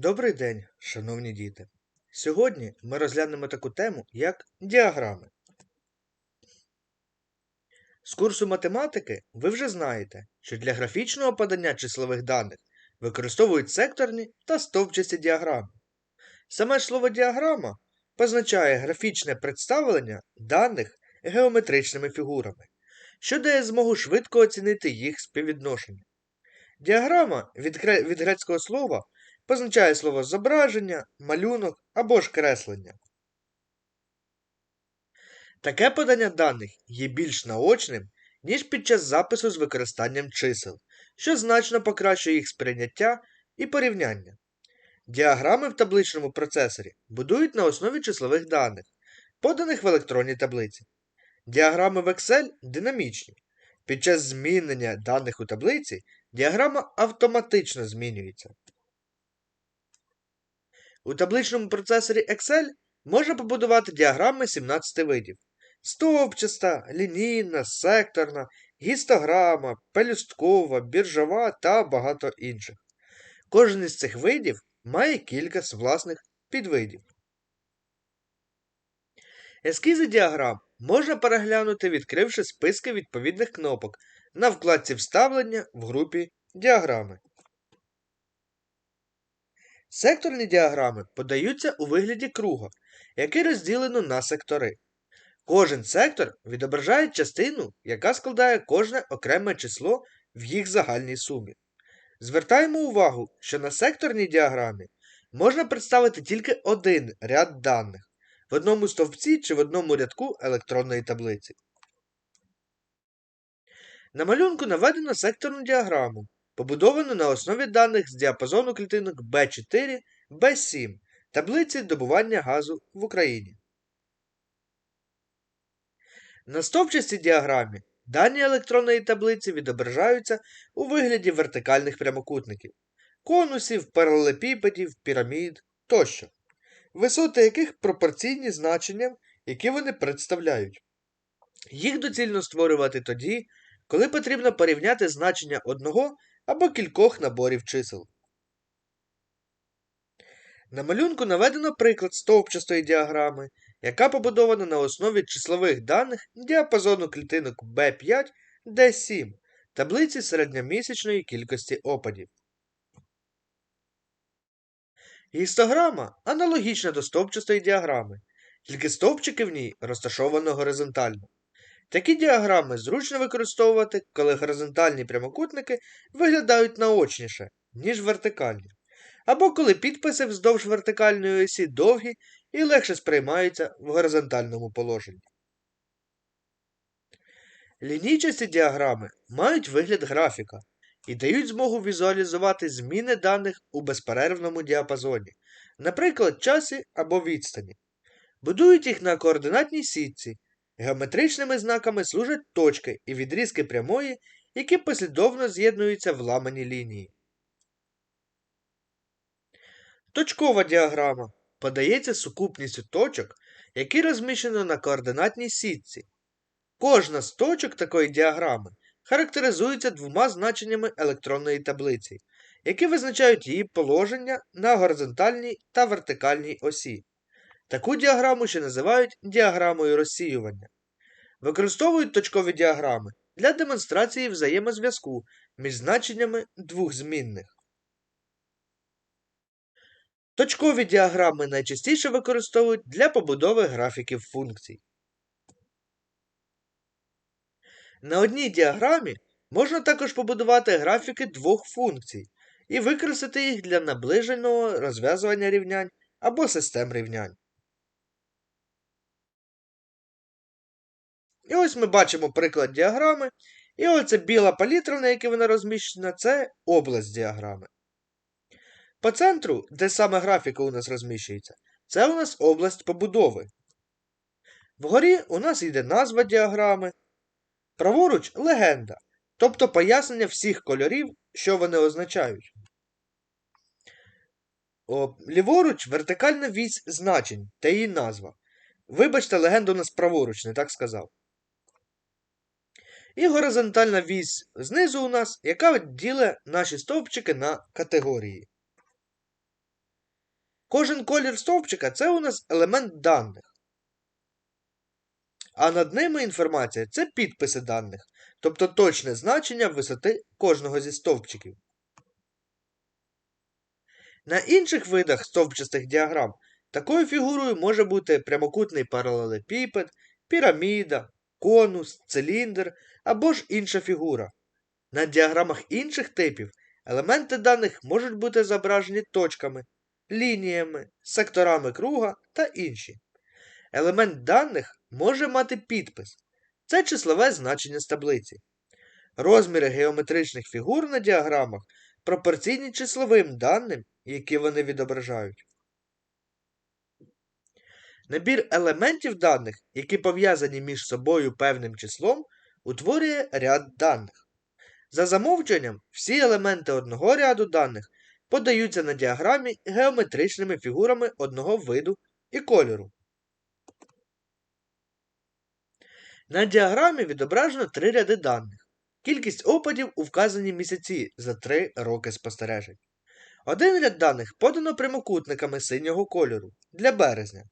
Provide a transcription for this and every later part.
Добрий день, шановні діти! Сьогодні ми розглянемо таку тему, як діаграми. З курсу математики ви вже знаєте, що для графічного подання числових даних використовують секторні та стовпчасті діаграми. Саме слово діаграма позначає графічне представлення даних геометричними фігурами, що дає змогу швидко оцінити їх співвідношення. Діаграма від грецького слова позначає слово зображення, малюнок або ж креслення. Таке подання даних є більш наочним, ніж під час запису з використанням чисел, що значно покращує їх сприйняття і порівняння. Діаграми в табличному процесорі будують на основі числових даних, поданих в електронній таблиці. Діаграми в Excel динамічні. Під час змінення даних у таблиці діаграма автоматично змінюється. У табличному процесорі Excel можна побудувати діаграми 17 видів: стовпчаста, лінійна, секторна, гістограма, пелюсткова, біржова та багато інших. Кожен із цих видів має кілька власних підвидів. Ескізи діаграм можна переглянути, відкривши списки відповідних кнопок на вкладці Вставлення в групі Діаграми. Секторні діаграми подаються у вигляді круга, який розділено на сектори. Кожен сектор відображає частину, яка складає кожне окреме число в їх загальній сумі. Звертаємо увагу, що на секторній діаграмі можна представити тільки один ряд даних в одному стовпці чи в одному рядку електронної таблиці. На малюнку наведено секторну діаграму, побудовану на основі даних з діапазону клітинок B4, B7 таблиці добування газу в Україні. На стовпчастій діаграмі дані електронної таблиці відображаються у вигляді вертикальних прямокутників, конусів, паралелепіпедів, пірамід тощо, висоти яких пропорційні значенням, які вони представляють. Їх доцільно створювати тоді, коли потрібно порівняти значення одного або кількох наборів чисел. На малюнку наведено приклад стовпчастої діаграми, яка побудована на основі числових даних діапазону клітинок B5 D7 таблиці середньомісячної кількості опадів. Гістограма аналогічна до стовпчастої діаграми, тільки стовпчики в ній розташовано горизонтально. Такі діаграми зручно використовувати, коли горизонтальні прямокутники виглядають наочніше, ніж вертикальні, або коли підписи вздовж вертикальної осі довгі і легше сприймаються в горизонтальному положенні. Лінійчасті діаграми мають вигляд графіка і дають змогу візуалізувати зміни даних у безперервному діапазоні, наприклад, часі або відстані. Будують їх на координатній сітці. Геометричними знаками служать точки і відрізки прямої, які послідовно з'єднуються в ламані лінії. Точкова діаграма подається сукупністю точок, які розміщено на координатній сітці. Кожна з точок такої діаграми характеризується двома значеннями електронної таблиці, які визначають її положення на горизонтальній та вертикальній осі. Таку діаграму ще називають діаграмою розсіювання. Використовують точкові діаграми для демонстрації взаємозв'язку між значеннями двох змінних. Точкові діаграми найчастіше використовують для побудови графіків функцій. На одній діаграмі можна також побудувати графіки двох функцій і використати їх для наближеного розв'язування рівнянь або систем рівнянь. І ось ми бачимо приклад діаграми. І оце біла палітра, на якій вона розміщена, це область діаграми. По центру, де саме графіка у нас розміщується, це у нас область побудови. Вгорі у нас йде назва діаграми. Праворуч легенда, тобто пояснення всіх кольорів, що вони означають. О, Ліворуч вертикальна вісь значень та її назва. Вибачте, легенда у нас праворуч, не так сказав. І горизонтальна вісь знизу у нас, яка ділить наші стовпчики на категорії. Кожен колір стовпчика це у нас елемент даних. А над ними інформація це підписи даних, тобто точне значення висоти кожного зі стовпчиків. На інших видах стовпчастих діаграм такою фігурою може бути прямокутний паралелепіпед, піраміда, конус, циліндр або ж інша фігура. На діаграмах інших типів елементи даних можуть бути зображені точками, лініями, секторами круга та інші. Елемент даних може мати підпис. Це числове значення з таблиці. Розміри геометричних фігур на діаграмах пропорційні числовим даним, які вони відображають. Набір елементів даних, які пов'язані між собою певним числом, утворює ряд даних. За замовченням, всі елементи одного ряду даних подаються на діаграмі геометричними фігурами одного виду і кольору. На діаграмі відображено три ряди даних. Кількість опадів у вказані місяці за три роки спостережень. Один ряд даних подано прямокутниками синього кольору для березня,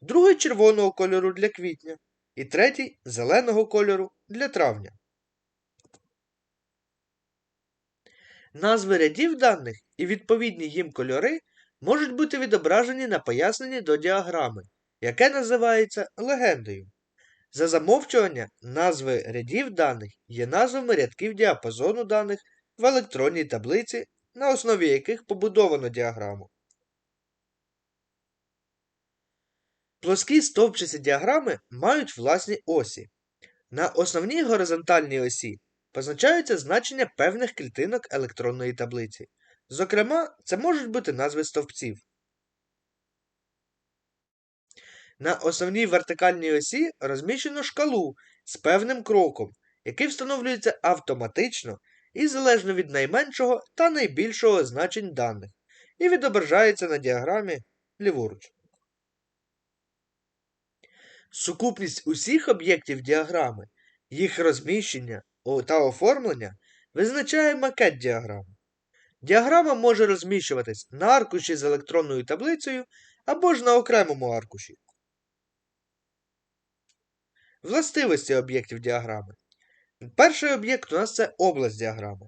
другий червоного кольору для квітня і третій зеленого кольору для травня. Назви рядів даних і відповідні їм кольори можуть бути відображені на поясненні до діаграми, яке називається легендою. За замовчування, назви рядів даних є назвами рядків діапазону даних в електронній таблиці, на основі яких побудовано діаграму. Плоскі стовпчасті діаграми мають власні осі. На основній горизонтальній осі позначаються значення певних клітинок електронної таблиці. Зокрема, це можуть бути назви стовпців. На основній вертикальній осі розміщено шкалу з певним кроком, який встановлюється автоматично і залежно від найменшого та найбільшого значень даних, і відображається на діаграмі ліворуч. Сукупність усіх об'єктів діаграми, їх розміщення та оформлення визначає макет діаграми. Діаграма може розміщуватись на аркуші з електронною таблицею або ж на окремому аркуші. Властивості об'єктів діаграми. Перший об'єкт у нас це область діаграми.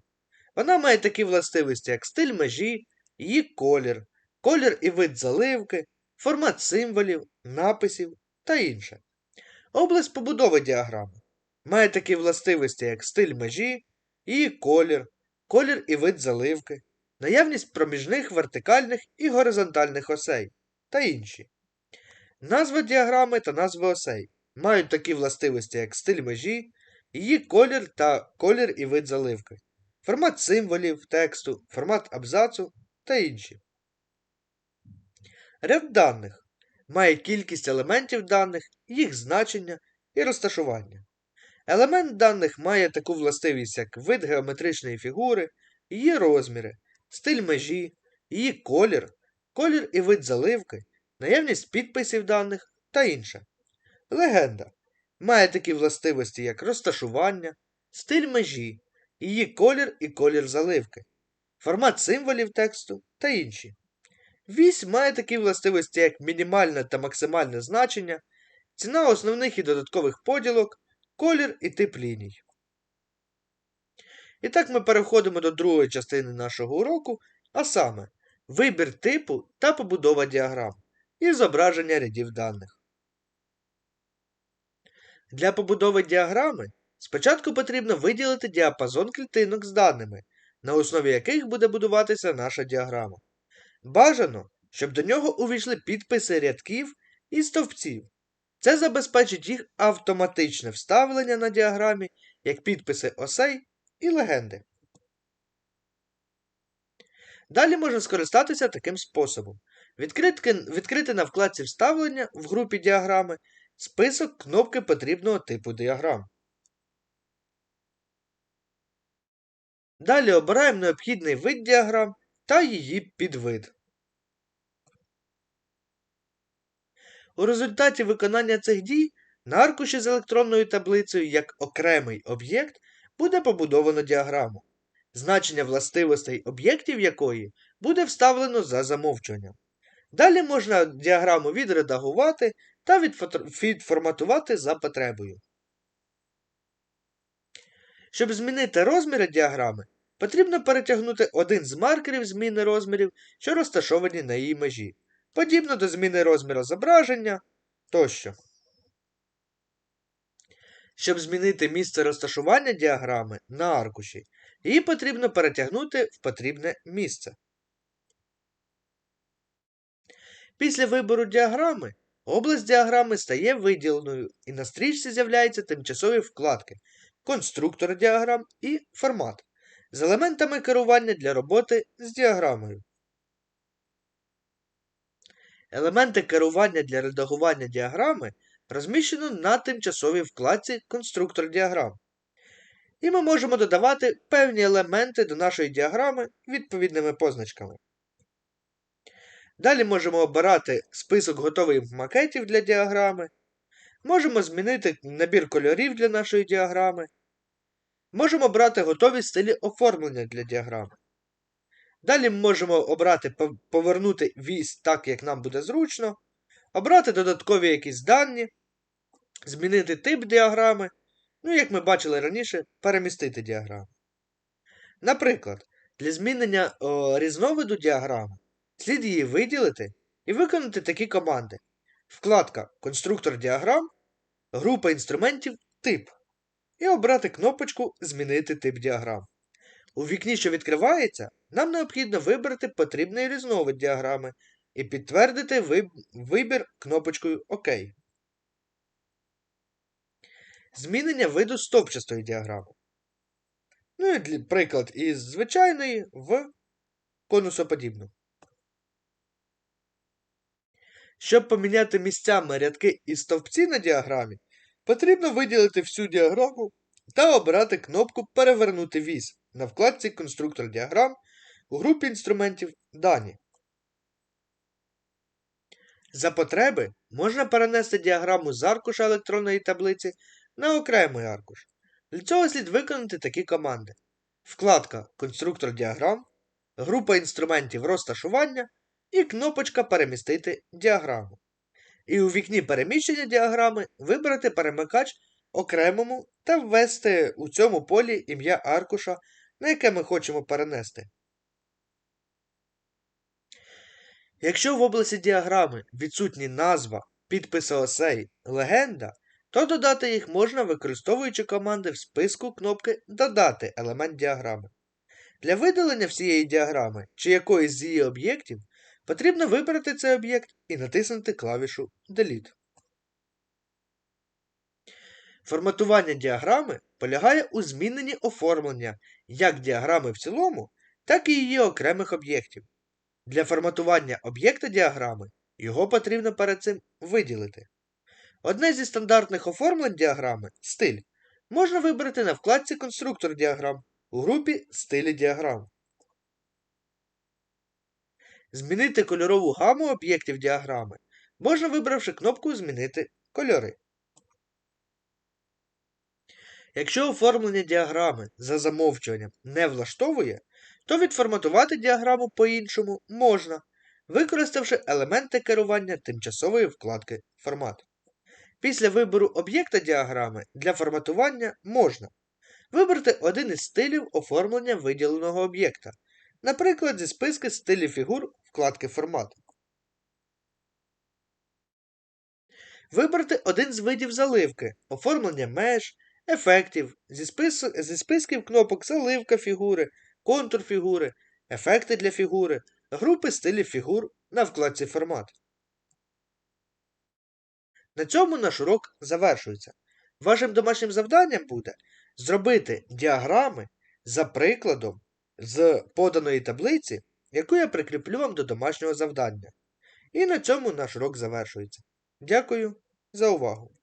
Вона має такі властивості, як стиль межі, її колір, колір і вид заливки, формат символів, написів та інше. Область побудови діаграми має такі властивості, як стиль межі, її колір, колір і вид заливки, наявність проміжних вертикальних і горизонтальних осей та інші. Назви діаграми та назви осей мають такі властивості, як стиль межі, її колір та колір і вид заливки, формат символів тексту, формат абзацу та інші. Ряд даних має кількість елементів даних, їх значення і розташування. Елемент даних має таку властивість, як вид геометричної фігури, її розміри, стиль межі, її колір, колір і вид заливки, наявність підписів даних та інше. Легенда має такі властивості, як розташування, стиль межі, її колір і колір заливки, формат символів тексту та інші. Вісь має такі властивості, як мінімальне та максимальне значення, ціна основних і додаткових поділок, колір і тип ліній. І так ми переходимо до другої частини нашого уроку, а саме вибір типу та побудова діаграм і зображення рядів даних. Для побудови діаграми спочатку потрібно виділити діапазон клітинок з даними, на основі яких буде будуватися наша діаграма. Бажано, щоб до нього увійшли підписи рядків і стовпців. Це забезпечить їх автоматичне вставлення на діаграмі як підписи осей і легенди. Далі можна скористатися таким способом: відкрити, відкрити на вкладці вставлення в групі діаграми список кнопки потрібного типу діаграм. Далі обираємо необхідний вид діаграм та її підвид. У результаті виконання цих дій на аркуші з електронною таблицею як окремий об'єкт буде побудовано діаграму, значення властивостей об'єктів якої буде вставлено за замовчуванням. Далі можна діаграму відредагувати та відформатувати за потребою. Щоб змінити розміри діаграми, потрібно перетягнути один з маркерів зміни розмірів, що розташовані на її межі, подібно до зміни розміру зображення тощо. Щоб змінити місце розташування діаграми на аркуші, її потрібно перетягнути в потрібне місце. Після вибору діаграми область діаграми стає виділеною і на стрічці з'являються тимчасові вкладки, конструктор діаграм і формат з елементами керування для роботи з діаграмою. Елементи керування для редагування діаграми розміщено на тимчасовій вкладці Конструктор діаграм. І ми можемо додавати певні елементи до нашої діаграми відповідними позначками. Далі можемо обирати список готових макетів для діаграми. Можемо змінити набір кольорів для нашої діаграми. Можемо обрати готові стилі оформлення для діаграми. Далі ми можемо обрати повернути вісь так, як нам буде зручно, обрати додаткові якісь дані, змінити тип діаграми, ну, як ми бачили раніше, перемістити діаграму. Наприклад, для змінення о, різновиду діаграми слід її виділити і виконати такі команди. Вкладка Конструктор діаграм, група інструментів Тип. І обрати кнопочку Змінити тип діаграм. У вікні, що відкривається, нам необхідно вибрати потрібний різновид діаграми і підтвердити вибір кнопочкою ОК. Змінення виду стовпчастої діаграми. Ну і приклад із звичайної в конусоподібну. Щоб поміняти місцями рядки і стовпці на діаграмі, потрібно виділити всю діаграму та обрати кнопку Перевернути віз на вкладці Конструктор діаграм у групі інструментів Дані. За потреби можна перенести діаграму з аркуша електронної таблиці на окремий аркуш. Для цього слід виконати такі команди: вкладка Конструктор діаграм, група інструментів розташування і кнопочка Перемістити діаграму. І у вікні переміщення діаграми вибрати перемикач окремому та ввести у цьому полі ім'я аркуша, на яке ми хочемо перенести. Якщо в області діаграми відсутні назва, підписи осей, легенда, то додати їх можна використовуючи команди в списку кнопки Додати елемент діаграми. Для видалення всієї діаграми чи якоїсь з її об'єктів потрібно вибрати цей об'єкт і натиснути клавішу Delete. Форматування діаграми полягає у зміненні оформлення як діаграми в цілому, так і її окремих об'єктів. Для форматування об'єкта діаграми його потрібно перед цим виділити. Одне зі стандартних оформлень діаграми стиль, можна вибрати на вкладці Конструктор діаграм у групі Стилі діаграм. Змінити кольорову гаму об'єктів діаграми можна вибравши кнопку Змінити кольори. Якщо оформлення діаграми за замовчуванням не влаштовує, то відформатувати діаграму по-іншому можна, використавши елементи керування тимчасової вкладки Формат. Після вибору об'єкта діаграми для форматування можна вибрати один із стилів оформлення виділеного об'єкта, наприклад, зі списки стилів фігур вкладки Формат. Вибрати один з видів заливки, оформлення меж, ефектів, зі, спис... зі списків кнопок заливка фігури, контур фігури, ефекти для фігури, групи стилів фігур на вкладці Формат. На цьому наш урок завершується. Вашим домашнім завданням буде зробити діаграми за прикладом з поданої таблиці, яку я прикріплю вам до домашнього завдання. І на цьому наш урок завершується. Дякую за увагу!